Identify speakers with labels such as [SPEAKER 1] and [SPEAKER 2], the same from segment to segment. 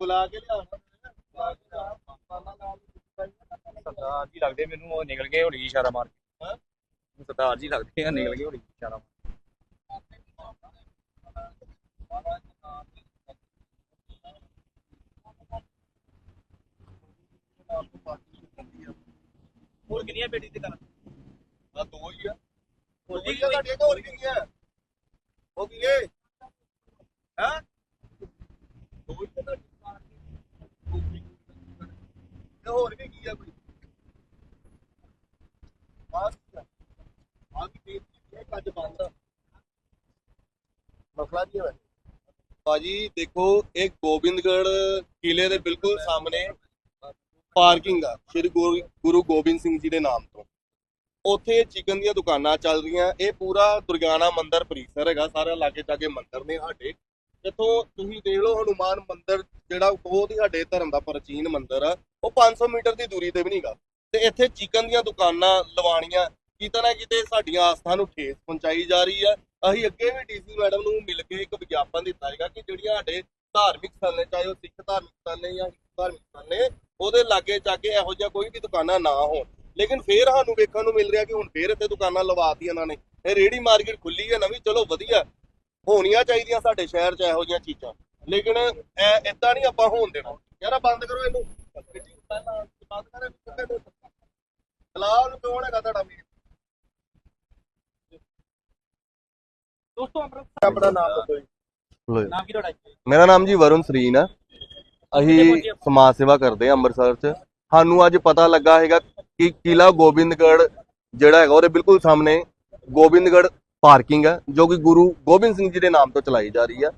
[SPEAKER 1] ਬੁਲਾ ਕੇ ਲਿਆ
[SPEAKER 2] ਸਰਦਾਰ ਜੀ ਲੱਗਦੇ ਮੈਨੂੰ ਉਹ ਨਿਕਲ ਗਏ ਹੋਣੀ ਇਸ਼ਾਰਾ ਮਾਰ ਕੇ।
[SPEAKER 1] ਹੈਂ?
[SPEAKER 2] ਸਰਦਾਰ ਜੀ ਲੱਗਦੇ ਆ ਨਿਕਲ ਗਏ ਹੋਣੀ ਇਸ਼ਾਰਾ।
[SPEAKER 1] ਹੋਰ ਕਿੰਨੀਆਂ ਬੇਟੀ ਤੇ ਕਰ ਆ ਦੋ ਹੀ ਆ। ਹੋਰ ਕੀ ਤੁਹਾਡੇ ਹੋਰ ਕੀ ਆ ਹੋ ਕੀ ਹੈ ਹਾਂ? ਦੋ ਹੀ ਤੁਹਾਡੇ। ਤੇ ਹੋਰ ਵੀ ਕੀ ਆ ਕੋਈ? ਬਸ ਆ। ਕੀ ਬੇਟੀ ਇਹ ਕੱਜ ਬੰਦ ਆ। ਮਸਲਾ ਕੀ ਹੈ ਭਾਜੀ, ਦੇਖੋ, ਇਹ ਗੋਬਿੰਦਗੜ੍ਹ ਕਿਲੇ ਦੇ ਬਿਲਕੁਲ ਸਾਹਮਣੇ ਪਾਰਕਿੰਗ ਆ। ਸ਼੍ਰੀ ਗੁਰੂ ਗੋਬਿੰਦ ਸਿੰਘ ਜੀ ਦੇ ਨਾਮ ਤੋਂ। ਉੱਥੇ ਚਿਕਨ ਦੀਆਂ ਦੁਕਾਨਾਂ ਚੱਲ ਰਹੀਆਂ। ਇਹ ਪੂਰਾ ਦੁਰਗਿਆਨਾ ਮੰਦਿਰ ਪਰਿਸਰ ਹੈਗਾ। ਸਾਰਾ ਲਾਗੇ ਚਾਗੇ ਮੰਦਿਰ ਨੇ ਸਾਡੇ। ਇੱਥੋਂ ਤੁਸੀਂ ਦੇਖ ਲਓ, ਹਨੂਮਾਨ ਮੰਦਿਰ ਜਿਹੜਾ ਬਹੁਤ ਹੀ ਸਾਡੇ ਧਰਮ ਦਾ ਪ੍ਰਾਚੀਨ ਮੰਦਿਰ ਆ। ਉਹ 500 ਮੀਟਰ ਦੀ ਦੂਰੀ ਤੇ ਵੀ ਨਹੀਂਗਾ। ਤੇ ਇੱਥੇ ਚਿਕਨ ਦੀਆਂ ਦੁਕਾਨਾਂ ਲਵਾਉਣੀਆਂ, ਕਿਤੇ ਨਾ ਕਿਤੇ ਸਾਡੀਆਂ ਆਸਥਾ ਨੂੰ ਠੇਸ ਪਹੁੰਚਾਈ ਜਾ ਰਹੀ ਹੈ ਅਸੀਂ ਅੱਗੇ ਵੀ ਡੀਸੀ ਮੈਡਮ ਨੂੰ ਮਿਲ ਕੇ ਇੱਕ ਵਿਗਿਆਪਨ ਦਿੱਤਾ ਹੈਗਾ ਕਿ ਜਿਹੜੀਆਂ ਸਾਡੇ ਧਾਰਮਿਕ ਸਥਲ ਨੇ ਚਾਹੇ ਉਹ ਸਿੱਖ ਧਾਰਮਿਕ ਸਥਲ ਨੇ ਜਾਂ ਹਿੰਦੂ ਧਾਰਮਿਕ ਸਥਲ ਨੇ ਉਹਦੇ ਲਾਗੇ ਚਾਗੇ ਇਹੋ ਜਿਹਾ ਕੋਈ ਵੀ ਦੁਕਾਨਾਂ ਨਾ ਹੋਣ। ਲੇਕਿਨ ਫੇਰ ਸਾਨੂੰ ਵੇਖਣ ਨੂੰ ਮਿਲ ਰਿਹਾ ਕਿ ਹੁਣ ਫੇਰ ਇੱਥੇ ਦੁਕਾਨਾਂ ਲਵਾਤੀਆਂ ਇਹਨਾਂ ਨੇ। ਇਹ ਰੇੜੀ ਮਾਰਕੀਟ ਖੁੱਲੀ ਹੈ ਨਵੀਂ, ਚਲੋ ਵਧੀਆ। ਹੋਣੀਆਂ ਚਾਹੀਦੀਆਂ ਸਾਡੇ ਸ਼ਹਿਰ 'ਚ ਇਹੋ ਜਿਹੀਆਂ ਚੀਜ਼ਾਂ। ਲੇਕਿਨ ਐ ਇਦਾਂ ਨਹੀਂ ਆਪਾਂ ਹੋਣ ਦੇਣਾ। ਯਾਰ ਬੰਦ ਕਰੋ ਇਹਨੂੰ। ਬੰਦ ਕਰ ਚਲਾਓ ਨੂੰ ਕੌਣ ਹੈਗਾ ਤੁਹਾਡਾ ਵੀਰ
[SPEAKER 2] ਦੋਸਤੋ ਅੰਮ੍ਰਿਤਸਰ
[SPEAKER 1] ਆਪਣਾ ਨਾਮ ਦੱਸੋ ਜੀ।
[SPEAKER 2] ਨਾਮ ਕੀ ਤੁਹਾਡਾ ਜੀ?
[SPEAKER 1] ਮੇਰਾ ਨਾਮ ਜੀ ਵਰੁਣ ਸਰੀਨ ਆ। ਅਸੀਂ ਸਮਾਜ ਸੇਵਾ ਕਰਦੇ ਆ ਅੰਮ੍ਰਿਤਸਰ 'ਚ। ਸਾਨੂੰ ਅੱਜ ਪਤਾ ਲੱਗਾ ਹੈਗਾ ਕਿ ਕਿਲਾ ਗੋਬਿੰਦਗੜ੍ਹ ਜਿਹੜਾ ਹੈਗਾ ਉਹਦੇ ਬਿਲਕੁਲ ਸਾਹਮਣੇ ਗੋਬਿੰਦਗੜ੍ਹ ਪਾਰਕਿੰਗ ਹੈ ਜੋ ਕਿ ਗੁਰੂ ਗੋਬਿੰਦ ਸਿੰਘ ਜੀ ਦੇ ਨਾਮ ਤੋਂ ਚਲਾਈ ਜਾ ਰਹੀ ਆ।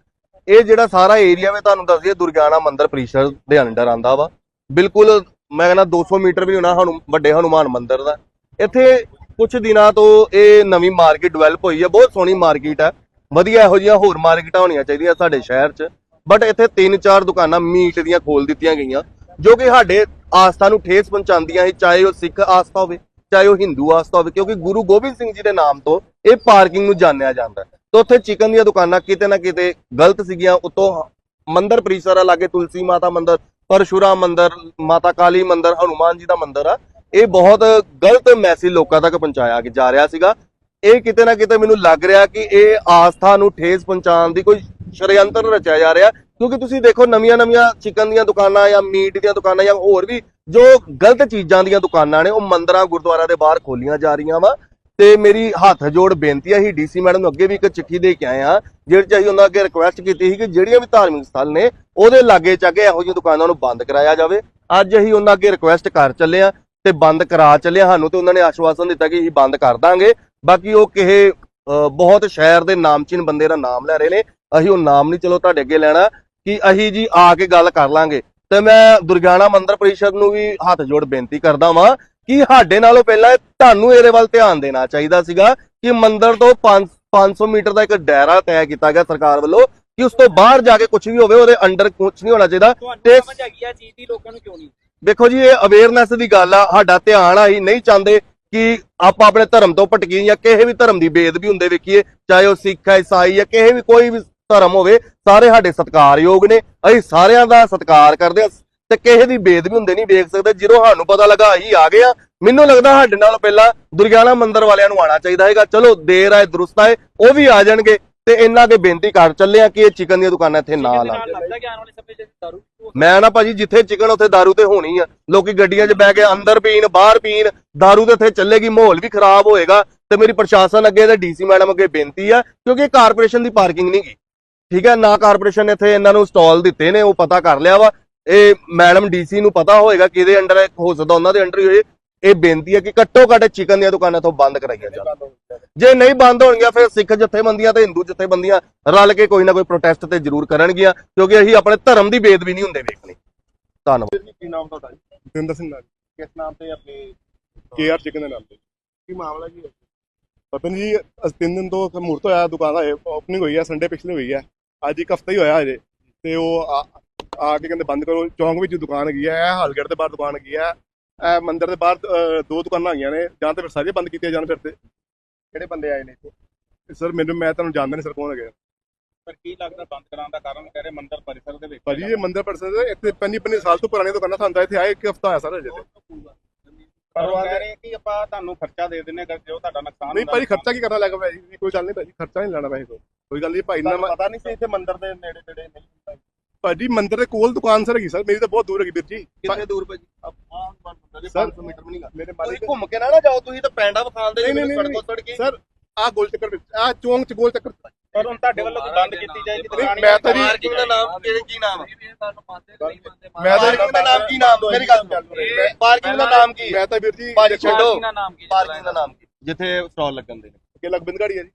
[SPEAKER 1] ਇਹ ਜਿਹੜਾ ਸਾਰਾ ਏਰੀਆ ਮੈਂ ਤੁਹਾਨੂੰ ਦੱਸ ਦਈਏ ਦੁਰਗਿਆਨਾ ਮੰਦਿਰ ਪਰਿਸ਼ਦ ਦੇ ਅੰਡਰ ਆਂਦਾ ਵਾ। ਬਿਲਕੁਲ ਮੈਂ ਕਹਿੰਦਾ 200 ਮੀਟਰ ਵੀ ਹੋਣਾ ਹਨੂ ਵੱਡੇ ਹਨੂਮਾਨ ਮੰਦਿਰ ਦਾ। ਇੱਥੇ ਕੁਝ ਦਿਨਾਂ ਤੋਂ ਇਹ ਨਵੀਂ ਮਾਰਕੀਟ ਡਿਵੈਲਪ ਹੋਈ ਹੈ ਬਹੁਤ ਸੋਹਣੀ ਮਾਰਕੀਟ ਹੈ ਵਧੀਆ ਇਹੋ ਜਿਹੀਆਂ ਹੋਰ ਮਾਰਕੀਟਾਂ ਹੋਣੀਆਂ ਚਾਹੀਦੀਆਂ ਸਾਡੇ ਸ਼ਹਿਰ 'ਚ। ਬਟ ਇੱਥੇ ਤਿੰਨ ਚਾਰ ਦੁਕਾਨਾਂ ਮੀਟ ਦੀਆਂ ਖੋਲ ਦਿੱਤੀਆਂ ਗਈਆਂ, ਜੋ ਕਿ ਸਾਡੇ ਆਸਥਾ ਨੂੰ ਠੇਸ ਪਹੁੰਚਾਉਂਦੀਆਂ ਹੈ ਚਾਹੇ ਉਹ ਸਿੱਖ ਆਸਥਾ ਹੋਵੇ, ਚਾਹੇ ਉਹ ਹਿੰਦੂ ਆਸਥਾ ਹੋਵੇ, ਕਿਉਂਕਿ ਗੁਰੂ ਗੋਬਿੰਦ ਸਿੰਘ ਜੀ ਦੇ ਨਾਮ ਤੋਂ ਇਹ ਪਾਰਕਿੰਗ ਨੂੰ ਜਾਣਿਆ ਜਾਂਦਾ। ਹੈ ਤੇ ਉੱਥੇ ਚਿਕਨ ਦੀਆਂ ਦੁਕਾਨਾਂ ਕਿਤੇ ਨਾ ਕਿਤੇ ਗਲਤ ਸੀਗੀਆਂ, ਉਤੋਂ ਮੰਦਰ ਪਰਿਸਰ ਲਾਗੇ ਤੁਲਸੀ ਮਾਤਾ ਮੰਦਰ ਪਰਸ਼ੁਰਾਮ ਮੰਦਿਰ, ਮਾਤਾ ਕਾਲੀ ਮੰਦਿਰ, ਹਨੂਮਾਨ ਜੀ ਦਾ ਮੰਦਿਰ ਆ। ਇਹ ਬਹੁਤ ਗਲਤ ਮੈਸੇਜ ਲੋਕਾਂ ਤੱਕ ਪਹੁੰਚਾਇਆ ਕਿ ਜਾ ਰਿਹਾ ਸੀਗਾ। ਇਹ ਕਿਤੇ ਨਾ ਕਿਤੇ ਮੈਨੂੰ ਲੱਗ ਰਿਹਾ ਕਿ ਇਹ ਆਸਥਾ ਨੂੰ ਠੇਸ ਪਹੁੰਚਾਉਣ ਦੀ ਕੋਈ ਸ਼ਰਯੰਤਰ ਰਚਿਆ ਜਾ ਰਿਹਾ। ਕਿਉਂਕਿ ਤੁਸੀਂ ਦੇਖੋ, ਨਵੀਆਂ ਨਵੀਆਂ ਚਿਕਨ ਦੀਆਂ ਦੁਕਾਨਾਂ ਜਾਂ ਮੀਟ ਦੀਆਂ ਦੁਕਾਨਾਂ ਜਾਂ ਹੋਰ ਵੀ ਜੋ ਗਲਤ ਚੀਜ਼ਾਂ ਦੀਆਂ ਦੁਕਾਨਾਂ ਨੇ, ਉਹ ਮੰਦਰਾਂ ਗੁਰਦੁਆਰਾ ਦੇ ਬਾਹਰ ਖੋਲੀਆਂ ਜਾ ਰਹੀਆਂ ਵਾ। ਤੇ ਮੇਰੀ ਹੱਥ ਜੋੜ ਬੇਨਤੀ ਹੈ ਹੀ ਡੀਸੀ ਮੈਡਮ ਨੂੰ ਅੱਗੇ ਵੀ ਇੱਕ ਚਿੱਠੀ ਦੇ ਕੇ ਆਏ ਆ ਜਿਹੜੇ ਚ ਅਸੀਂ ਉਹਨਾਂ ਅੱਗੇ ਰਿਕੁਐਸਟ ਕੀਤੀ ਸੀ ਕਿ ਜਿਹੜੀਆਂ ਵੀ ਧਾਰਮਿਕ ਸਥਲ ਨੇ ਉਹਦੇ ਲਾਗੇ ਚਾਗੇ ਇਹੋ ਜਿਹੀਆਂ ਦੁਕਾਨਾਂ ਨੂੰ ਬੰਦ ਕਰਾਇਆ ਜਾਵੇ। ਅੱਜ ਅਸੀਂ ਉਹਨਾਂ ਅੱਗੇ ਰਿਕੁਐਸਟ ਕਰ ਚੱਲੇ ਆ ਤੇ ਬੰਦ ਕਰਾ ਚੱਲੇ ਸਾਨੂੰ ਤੇ ਉਹਨਾਂ ਨੇ ਆਸ਼ਵਾਸਨ ਦਿੱਤਾ ਕਿ ਅਸੀਂ ਬੰਦ ਕਰ ਦਾਂਗੇ। ਬਾਕੀ ਉਹ ਕਿਸੇ ਅਹ, ਬਹੁਤ ਸ਼ਹਿਰ ਦੇ ਨਾਮਚੀਨ ਬੰਦੇ ਦਾ ਨਾਮ ਲੈ ਰਹੇ ਨੇ ਅਸੀਂ ਉਹ ਨਾਮ ਨਹੀਂ ਚਲੋ ਤੁਹਾਡੇ ਅੱਗੇ ਲੈਣਾ ਕਿ ਅਸੀਂ ਜੀ ਆ ਕੇ ਗੱਲ ਕਰ ਲਾਂਗੇ। ਤੇ ਮੈਂ ਦੁਰਗਿਆਣਾ ਮੰਦਰ ਪਰਿਸ਼ਦ ਨੂੰ ਵੀ ਹੱਥ ਜੋੜ ਬੇਨਤੀ ਕਰਦਾ ਵਾਂ ਕਿ ਸਾਡੇ ਨਾਲੋਂ ਪਹਿਲਾਂ ਤੁਹਾਨੂੰ ਇਹਦੇ ਵੱਲ ਧਿਆਨ ਦੇਣਾ ਚਾਹੀਦਾ ਸੀਗਾ ਕਿ ਮੰਦਿਰ ਤੋਂ 5 500 ਮੀਟਰ ਦਾ ਇੱਕ ਦਾਇਰਾ ਤੈਅ ਕੀਤਾ ਗਿਆ ਸਰਕਾਰ ਵੱਲੋਂ ਕਿ ਉਸ ਤੋਂ ਬਾਹਰ ਜਾ ਕੇ ਕੁਝ ਵੀ ਹੋਵੇ ਉਹਦੇ ਅੰਡਰ ਕੁਝ ਨਹੀਂ ਹੋਣਾ ਚਾਹੀਦਾ। ਤੇ-
[SPEAKER 2] ਸਮਝ ਹੈਗੀ ਆ ਚੀਜ਼ ਦੀ ਲੋਕਾਂ ਨੂੰ ਕਿਉਂ ਨਹੀਂ?
[SPEAKER 1] ਦੇਖੋ ਜੀ ਇਹ ਅਵੇਅਰਨੈਸ ਦੀ ਗੱਲ ਆ ਸਾਡਾ ਧਿਆਨ ਆ ਹੀ ਨਹੀਂ ਚਾਹੁੰਦੇ ਕਿ ਆਪਾਂ ਆਪਣੇ ਧਰਮ ਤੋਂ ਭਟਕੀਏ ਜਾਂ ਕਿਸੇ ਵੀ ਧਰਮ ਦੀ ਬੇਅਦਬੀ ਹੁੰਦੇ ਵੇਖੀਏ ਚਾਹੇ ਉਹ ਸਿੱਖ ਹੈ ਈਸਾਈ ਹੈ ਕਿਸੇ ਵੀ ਕੋਈ ਵੀ ਧਰਮ ਹੋਵੇ ਸਾਰੇ ਸਾਡੇ ਸਤਿਕਾਰਯੋਗ ਨੇ ਅਸੀਂ ਸਾਰਿਆਂ ਦਾ ਸਤਿਕਾਰ ਕਰਦੇ ਹਾਂ। ਤੇ ਕਿਸੇ ਦੀ ਬੇਅਦਬੀ ਹੁੰਦੇ ਨਹੀਂ ਵੇਖ ਸਕਦੇ ਜਦੋਂ ਸਾਨੂੰ ਪਤਾ ਲੱਗਾ ਅਸੀਂ ਆ ਗਏ ਆ ਮੈਨੂੰ ਲੱਗਦਾ ਸਾਡੇ ਨਾਲ ਪਹਿਲਾਂ ਦੁਰਗਿਆਨਾ ਮੰਦਿਰ ਵਾਲਿਆਂ ਨੂੰ ਆਣਾ ਚਾਹੀਦਾ ਹੈਗਾ ਚਲੋ ਦੇਰ ਆਏ ਦਰੁਸਤ ਆਏ ਉਹ ਵੀ ਆ ਜਾਣਗੇ ਤੇ ਇਹਨਾਂ ਕੇ ਬੇਨਤੀ ਕਰ ਚੱਲੇ ਆ ਕਿ ਇਹ ਚਿਕਨ ਦੀਆਂ ਦੁਕਾਨਾਂ ਇੱਥੇ ਨਾ
[SPEAKER 2] ਨਾਲ
[SPEAKER 1] ਲਾਉਣ
[SPEAKER 2] ਲੱਗਦਾ ਕਿ ਆਉਣ ਵਾਲੇ ਸਮੇਂ 'ਚ ਦਾਰੂ
[SPEAKER 1] ਮੈਂ ਨਾ ਭਾਜੀ ਜਿੱਥੇ ਚਿਕਨ ਉੱਥੇ दारू ਤੇ ਹੋਣੀ ਆ ਲੋਕੀ ਗੱਡੀਆਂ 'ਚ ਬਹਿ ਕੇ ਅੰਦਰ ਪੀਣ ਬਾਹਰ ਪੀਣ दारू ਤੇ ਇੱਥੇ ਚੱਲੇਗੀ ਮਾਹੌਲ ਵੀ ਖਰਾਬ ਹੋਏਗਾ ਤੇ ਮੇਰੀ ਪ੍ਰਸ਼ਾਸਨ ਅੱਗੇ ਤੇ ਡੀਸੀ ਮੈਡਮ ਅੱਗੇ ਬੇਨਤੀ ਆ ਕਿਉਂਕਿ ਇਹ ਕਾਰਪੋਰੇਸ਼ਨ ਦੀ ਪਾਰਕਿੰਗ ਨਹੀਂ ਗੀ ਠੀਕ ਹੈ ਨਾ ਕਾਰਪੋਰੇਸ਼ਨ ਨੇ ਇੱਥੇ ਇਹਨਾਂ ਨੂੰ ਸਟਾਲ ਦਿੱਤੇ ਨੇ ਉਹ ਪਤਾ ਕਰ ਲਿਆ ਵਾ ਇਹ ਮੈਡਮ ਡੀਸੀ ਨੂੰ ਪਤਾ ਹੋਏਗਾ ਕਿ ਇਹਦੇ ਅੰਡਰ ਹੋ ਸਕਦਾ ਉਹਨਾਂ ਦੇ ਅੰਡਰ ਹੀ ਹੋਏ ਇਹ ਬੇਨਤੀ ਹੈ ਕਿ ਘੱਟੋ ਘੱਟ ਚਿਕਨ ਦੀਆਂ ਦੁਕਾਨਾਂ ਤੋਂ ਬੰਦ ਕਰਾਈਆਂ ਜਾਣ। ਜੇ ਨਹੀਂ ਬੰਦ ਹੋਣਗੀਆਂ ਫਿਰ ਸਿੱਖ ਜਥੇਬੰਦੀਆਂ ਤੇ ਹਿੰਦੂ ਜਥੇਬੰਦੀਆਂ ਰਲ ਕੇ ਕੋਈ ਨਾ ਕੋਈ ਪ੍ਰੋਟੈਸਟ ਤੇ ਜ਼ਰੂਰ ਕਰਨਗੀਆਂ ਕਿਉਂਕਿ ਅਸੀਂ ਆਪਣੇ ਧਰਮ ਦੀ ਬੇਦਬੀ ਨਹੀਂ ਹੁੰਦੇ ਵੇਖਣੀ। ਧੰਨਵਾਦ।
[SPEAKER 3] ਕੀ ਨਾਮ ਤੁਹਾਡਾ ਜੀ?
[SPEAKER 4] ਜਤਿੰਦਰ ਸਿੰਘ ਨਾਲ।
[SPEAKER 3] ਕਿਸ ਨਾਮ ਤੇ ਆਪਣੀ?
[SPEAKER 4] ਕੇਆਰ ਚਿਕਨ ਦੇ ਨਾਮ ਤੇ।
[SPEAKER 3] ਕੀ ਮਾਮਲਾ ਕੀ ਹੈ?
[SPEAKER 4] ਪਤਾ ਨਹੀਂ ਜੀ ਅਸ ਤਿੰਨ ਦਿਨ ਤੋਂ ਮੂਰਤ ਹੋਇਆ ਦੁਕਾਨ ਦਾ ਓਪਨਿੰਗ ਹੋਈ ਹੈ ਸੰਡੇ ਪਿਛਲੇ ਹੋਈ ਹੈ। ਅੱਜ ਇੱਕ ਹਫਤਾ ਹੀ ਹੋਇਆ ਅਜੇ ਤੇ ਉਹ ਆ ਕੇ ਕਹਿੰਦੇ ਬੰਦ ਕਰੋ ਚੌਂਕ ਵਿੱਚ ਦੁਕਾਨ ਹੈਗੀ ਹੈ ਇਹ ਹਾਲਗੇਟ ਦੇ ਬਾਹਰ ਦੁਕਾਨ ਹੈਗੀ ਹੈ ਇਹ ਮੰਦਿਰ ਦੇ ਬਾਹਰ ਅ, ਦੋ ਦੁਕਾਨਾਂ ਹੈਗੀਆਂ ਨੇ ਜਾਂ ਤੇ ਫਿਰ ਸਾਰੀਆਂ ਬੰਦ ਕੀਤੀਆਂ ਜਾਣ ਫਿਰ ਤੇ।
[SPEAKER 3] ਕਿਹੜੇ ਬੰਦੇ ਆਏ ਨੇ ਇੱਥੇ?
[SPEAKER 4] ਸਰ ਮੈਨੂੰ ਮੈਂ ਤੁਹਾਨੂੰ ਜਾਣਦਾ ਨਹੀਂ ਸਰ ਕੌਣ ਹੈਗੇ
[SPEAKER 2] ਪਰ ਕੀ ਲੱਗਦਾ ਬੰਦ ਕਰਾਉਣ ਦਾ ਕਾਰਨ ਕਹਿ ਰਹੇ ਮੰਦਿਰ ਪਰਿਸਰ ਦੇ ਵਿੱਚ
[SPEAKER 4] ਭਾਜੀ ਇਹ ਮੰਦਰ ਪਰਸਨ ਇੱਥੇ ਪੰਜੀ ਪੰਜੀ ਸਾਲ ਤੋਂ ਪੁਰਾਣੇ ਦੁਕਾਨਾਂ ਸਾਨੂੰ ਤਾਂ ਇੱਥੇ ਆਏ ਇੱਕ ਹਫਤਾ ਹੋਇਆ ਸਰ ਅਜੇ ਤੇ।
[SPEAKER 2] ਪਰ ਉਹ ਕਹਿ ਰਹੇ ਕਿ ਆਪਾਂ ਤੁਹਾਨੂੰ ਖਰਚਾ ਦੇ ਦਿੰਨੇ ਅਗਰ ਜੋ ਤੁਹਾਡਾ ਨੁਕਸਾਨ
[SPEAKER 4] ਨਹੀਂ ਭਾਜੀ ਖਰਚਾ ਕੀ ਕਰਨਾ ਲੱਗਾ ਭਾਜੀ ਕੋਈ ਗੱਲ ਨਹੀਂ ਭਾਜੀ ਖਰਚਾ ਨਹੀਂ ਲੈਣਾ ਭਾਜੀ ਕੋਈ ਗੱਲ ਨਹੀਂ ਭਾਈ ਨਾ
[SPEAKER 3] ਤੁਹਾਨੂੰ ਪਤਾ ਨਹੀਂ ਸੀ ਇੱਥੇ ਮੰਦਿਰ ਦੇ ਨੇੜੇ ਤੇੜੇ ਨਹੀਂ ਹੁੰਦਾ
[SPEAKER 4] ਭਾਜੀ ਮੰਦਰ ਦੇ ਕੋਲ ਦੁਕਾਨ ਸਰ ਹੈਗੀ ਸਰ ਮੇਰੀ ਤਾਂ ਬਹੁਤ ਦੂਰ ਹੈਗੀ ਵੀਰ ਜੀ।
[SPEAKER 1] ਕਿੰਨੇ ਦੂਰ ਭਾਜੀ?
[SPEAKER 3] ਆਹ ਮੰਦਿਰ ਦੇ
[SPEAKER 4] ਸਰ,
[SPEAKER 3] 500 ਮੀਟਰ ਵੀ ਨਹੀਂ
[SPEAKER 4] ਮੇਰੇ ਮਾਲਿਕ
[SPEAKER 1] ਘੁੰਮ ਕੇ ਨਾ ਨਾ ਜਾਓ ਤੁਸੀਂ ਤਾਂ ਪੈਂਡਾ ਵਿਖਾਲਦੇ
[SPEAKER 4] ਨਹੀਂ,
[SPEAKER 1] ਸੜਕੋਂ ਸੜਕੀ
[SPEAKER 4] ਸਰ ਆ ਗੋਲ ਚੱਕਰ ਆ ਚੌਂਕ ਚ ਗੋਲ ਚੱਕਰ
[SPEAKER 2] ਪਰ ਹੁਣ ਤੁਹਾਡੇ ਵੱਲੋਂ ਕੋਈ ਬੰਦ ਕੀਤੀ ਜਾਏਗੀ
[SPEAKER 4] ਨਹੀਂ,
[SPEAKER 2] ਦੁਕਾਨ
[SPEAKER 4] ਮੈਂ ਤਾਂ ਜੀ-
[SPEAKER 1] ਪਾਰਕਿੰਗ ਦਾ ਨਾਮ? ਕਿਹੜੇ ਕੀ ਨਾਮ? ਹੈ
[SPEAKER 4] ਮੈਂ ਤਾਂ
[SPEAKER 1] ਪਾਰਕਿੰਗ ਦਾ ਨਾਮ? ਕੀ ਨਾਮ? ਮੇਰੀ ਗੱਲ ਸੁਣੋ। ਪਾਰਕਿੰਗ ਦਾ ਨਾਮ ਕੀ? ਹੈ
[SPEAKER 4] ਮੈਂ ਤਾਂ ਵੀਰ ਜੀ
[SPEAKER 1] ਭਾਜੀ ਛੱਡੋ।
[SPEAKER 2] ਨਾਮ ਕੀ
[SPEAKER 1] ਪਾਰਕਿੰਗ ਦਾ ਨਾਮ ਕੀ? ਜਿੱਥੇ ਸਟਾਲ ਲੱਗਣ ਦੇ। ਨੇ
[SPEAKER 4] ਕਿ ਲਗਬਿੰਦ ਗਾੜੀ ਹੈ ਜੀ।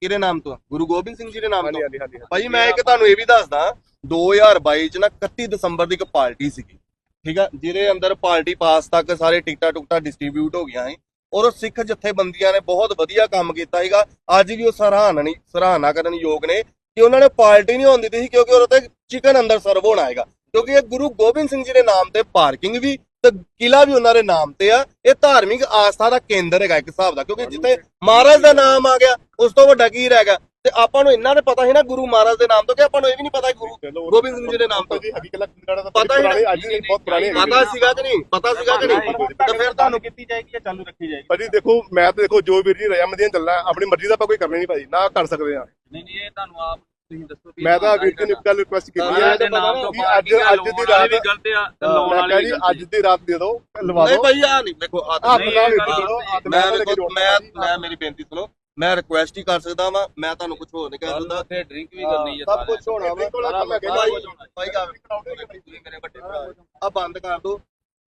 [SPEAKER 1] ਕਿਹਦੇ ਨਾਮ ਤੋਂ? ਗੁਰੂ ਗੋਬਿੰਦ ਸਿੰਘ ਜੀ ਦੇ ਨਾਮ ਤੋਂ?
[SPEAKER 4] ਹਾਂਜੀ ਹਾਂਜੀ
[SPEAKER 1] ਭਾਜੀ ਮੈਂ ਇੱਕ ਤੁਹਾਨੂੰ ਇਹ ਵੀ ਦੱਸਦਾ 2022 ਚ ਨਾ 31 ਦਸੰਬਰ ਦੀ ਇੱਕ ਪਾਰਟੀ ਸੀਗੀ। ਠੀਕ ਆ? ਜਿਹਦੇ ਅੰਦਰ ਪਾਰਟੀ ਪਾਸ ਤੱਕ ਸਾਰੇ ਟਿਕਟਾਂ ਟੁਕਟਾਂ ਡਿਸਟ੍ਰੀਬਿਊਟ ਹੋ ਗਈਆਂ ਸੀ। ਔਰ ਉਹ ਸਿੱਖ ਜਥੇਬੰਦੀਆਂ ਨੇ ਬਹੁਤ ਵਧੀਆ ਕੰਮ ਕੀਤਾ ਸੀਗਾ। ਅੱਜ ਵੀ ਉਹ ਸਰਾਹਨਾ ਸਰਾਹਨਾ ਕਰਨ ਯੋਗ ਨੇ ਕਿ ਉਹਨਾਂ ਨੇ ਪਾਰਟੀ ਨਹੀਂ ਹੋਣ ਦਿੱਤੀ ਸੀ ਕਿਉਂਕਿ ਉਹਦੇ ਤੇ ਚਿਕਨ ਅੰਦਰ ਸਰਵ ਹੋਣਾ ਹੈਗਾ। ਕਿਉਂਕਿ ਇਹ ਗੁਰੂ ਗੋਬਿੰਦ ਸਿੰਘ ਜੀ ਦੇ ਨਾਮ ਤੇ ਪਾਰਕਿੰਗ ਵੀ ਤੇ ਕਿਲਾ ਵੀ ਉਹਨਾਂ ਦੇ ਨਾਮ ਤੇ ਆ। ਇਹ ਧਾਰਮਿਕ ਆਸਥਾ ਦਾ ਕੇਂਦਰ ਹੈਗਾ ਇੱਕ ਹਿਸਾਬ ਦਾ ਕਿਉਂਕਿ ਜਿੱਥੇ ਮਹਾਰਾਜ ਦਾ ਨਾਮ ਆ ਗਿਆ ਉਸ ਤੋਂ ਵੱਡਾ ਕੀ ਰਹਿ ਗਿਆ? ਤੇ ਆਪਾਂ ਨੂੰ ਇੰਨਾ ਤੇ ਪਤਾ ਸੀ ਨਾ ਗੁਰੂ ਮਹਾਰਾਜ ਦੇ ਨਾਮ ਤੋਂ ਕਿ ਆਪਾਂ ਨੂੰ ਇਹ ਵੀ ਨਹੀਂ ਪਤਾ ਗੁਰੂ
[SPEAKER 4] ਚਲੋ
[SPEAKER 1] ਗੋਬਿੰਦ ਸਿੰਘ ਜੀ ਦੇ ਨਾਮ ਤੋਂ।
[SPEAKER 4] ਜੀ ਹਕੀਕਤ
[SPEAKER 1] ਪਤਾ ਹੀ।
[SPEAKER 4] ਅੱਜ ਵੀ ਬਹੁਤ ਪੁਰਾਣੀ
[SPEAKER 1] ਪਤਾ ਸੀਗਾ ਕਿ ਨਹੀਂ? ਪਤਾ ਸੀਗਾ ਕਿ ਨਹੀਂ? ਤੇ ਫਿਰ ਤੁਹਾਨੂੰ
[SPEAKER 2] ਕੀਤੀ ਜਾਏਗੀ ਜਾਂ ਚਾਲੂ ਰੱਖੀ ਜਾਏਗੀ?
[SPEAKER 4] ਭਾਜੀ ਦੇਖੋ ਮੈਂ ਤਾਂ ਦੇਖੋ ਜੋ ਵੀਰ ਜੀ ਰਜਾਮੰਦੀਆਂ ਚੱਲਣਾ ਆਪਣੀ ਮਰਜ਼ੀ ਦਾ ਆਪਾਂ ਕੋਈ ਕਰਨਾ ਨਹੀਂ ਭਾਜੀ ਨਾ ਕਰ ਸਕਦੇ ਆ।
[SPEAKER 5] ਨਹੀਂ ਨਹੀਂ ਇਹ ਤੁਹਾਨੂੰ ਆਪ ਤੁਸੀਂ ਦੱਸੋ ਵੀ
[SPEAKER 4] ਮੈਂ ਤਾਂ ਵੀਰ ਜੀ ਨੂੰ ਕੱਲ ਰਿਕੁਐਸਟ ਕੀਤੀ ਹੈ
[SPEAKER 5] ਮਹਾਰਾਜ ਦੇ ਨਾਮ ਤੋਂ
[SPEAKER 4] ਕਿ ਅੱਜ ਅੱਜ ਦੀ ਰਾਤ
[SPEAKER 5] ਵੀ ਗਲਤ ਆ ਤੇ ਲਾਉਣ ਵਾਲੇ ਵੀ
[SPEAKER 4] ਅੱਜ ਦੀ ਰਾਤ ਦੇ ਦਿਓ ਲਵਾ
[SPEAKER 1] ਨਹੀਂ
[SPEAKER 4] ਦਿਓ
[SPEAKER 1] ਭਾਈ ਆ ਨਹੀਂ ਦੇਖੋ ਆ
[SPEAKER 5] ਨਹੀਂ,
[SPEAKER 4] ਵੇਖੋ ਹੱਥ
[SPEAKER 1] ਮੈਂ ਮੈਂ ਮੈਂ ਮੇਰੀ ਬੇਨਤੀ ਸੁਣੋ ਮੈਂ ਰਿਕੁਐਸਟ ਹੀ ਕਰ ਸਕਦਾ ਵਾਂ ਮੈਂ ਤੁਹਾਨੂੰ ਕੁਝ ਹੋਰ ਨਹੀਂ ਕਹਿ ਸਕਦਾ
[SPEAKER 5] ਤੇ ਡਰਿੰਕ ਵੀ ਕਰਨੀ ਹੈ
[SPEAKER 3] ਸਭ ਕੁਝ ਹੋਣਾ ਵਾ
[SPEAKER 1] ਭਾਈ। ਭਾਈ ਆ ਮੇਰੇ ਵੱਡੇ ਭਰਾ ਆ ਬੰਦ ਕਰ ਦਿਓ